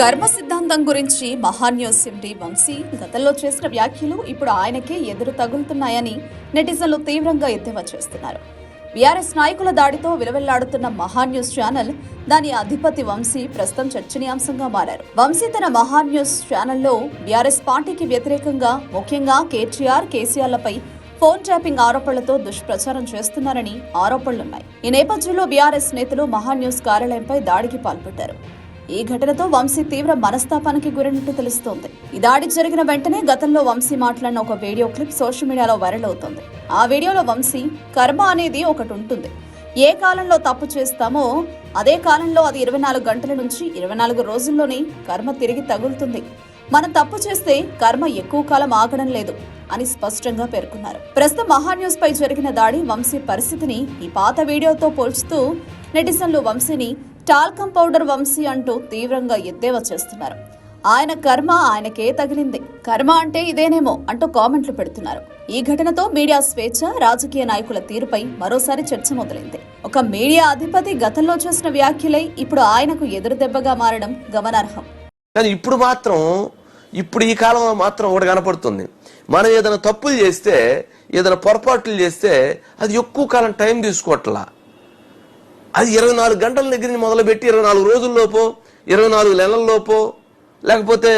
కర్మ సిద్ధాంతం గురించి మహాన్యూస్ ఎండి వంశీ గతంలో చేసిన వ్యాఖ్యలు ఇప్పుడు ఆయనకే ఎదురు తగులుతున్నాయని నెటిజన్లు తీవ్రంగా ఎద్దేవా చేస్తున్నారు. బీఆర్ఎస్ నాయకుల దాడితో విలవెల్లాడుతున్న మహాన్యూస్ ఛానల్ దాని అధిపతి వంశీ ప్రస్తుతం చర్చనీయాంశంగా మారారు. వంశీ తన మహాన్యూస్ ఛానల్లో బీఆర్ఎస్ పార్టీకి వ్యతిరేకంగా ముఖ్యంగా కేటీఆర్ కేసీఆర్లపై ఫోన్ ట్యాపింగ్ ఆరోపణలతో దుష్ప్రచారం చేస్తున్నారని ఆరోపణలున్నాయి. ఈ నేపథ్యంలో బీఆర్ఎస్ నేతలు మహాన్యూస్ కార్యాలయంపై దాడికి పాల్పడ్డారు. ఈ ఘటనతో వంశీ తీవ్ర మనస్తాపానికి గురైనట్టు తెలుస్తోంది. ఈ దాడి జరిగిన వెంటనే గతంలో వంశీ మాట్లాడిన ఒక video clip social media viral అవుతోంది. ఆ వీడియోలో వంశీ కర్మ అనేది ఒకటి ఉంటుంది. ఏ కాలంలో తప్పు చేస్తామో అదే కాలంలో అది ఇరవై నాలుగు గంటల నుంచి ఇరవై నాలుగు రోజుల్లోనే కర్మ తిరిగి తగులుతుంది. మనం తప్పు చేస్తే కర్మ ఎక్కువ కాలం ఆగడం లేదు అని స్పష్టంగా పేర్కొన్నారు. ప్రస్తుతం మహాన్యూస్ పై జరిగిన దాడి వంశీ పరిస్థితిని ఈ పాత వీడియోతో పోల్చుతూ నెటిజన్లు వంశీని టాల్కం పౌడర్ వంశీ అంటూ తీవ్రంగా ఎద్దేవా చేస్తున్నారు. ఆయన కర్మ ఆయనకే తగిలింది. కర్మ అంటే ఇదేనేమో అంటూ కామెంట్లు పెడుతున్నారు. ఈ ఘటనతో మీడియా స్వేచ్ఛ రాజకీయ నాయకుల తీరుపై మరోసారి చర్చ మొదలైంది. ఒక మీడియా అధిపతి గతంలో చేసిన వ్యాఖ్యలై ఇప్పుడు ఆయనకు ఎదురు దెబ్బగా మారడం గమనార్హం. కానీ ఇప్పుడు మాత్రం ఇప్పుడు ఈ కాలంలో మాత్రం ఒకటి కనపడుతుంది. మనం ఏదైనా తప్పులు చేస్తే ఏదైనా పొరపాట్లు చేస్తే అది ఎక్కువ కాలం టైం తీసుకోవట్లా. అది ఇరవై నాలుగు గంటల దగ్గర నుంచి మొదలుపెట్టి ఇరవై నాలుగు రోజుల్లోపో ఇరవై నాలుగు నెలల్లోపో లేకపోతే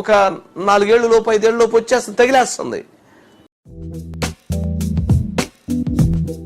ఒక నాలుగేళ్ళ లోపు ఐదేళ్ళలోపు వచ్చేస్తుంది తగిలేస్తుంది.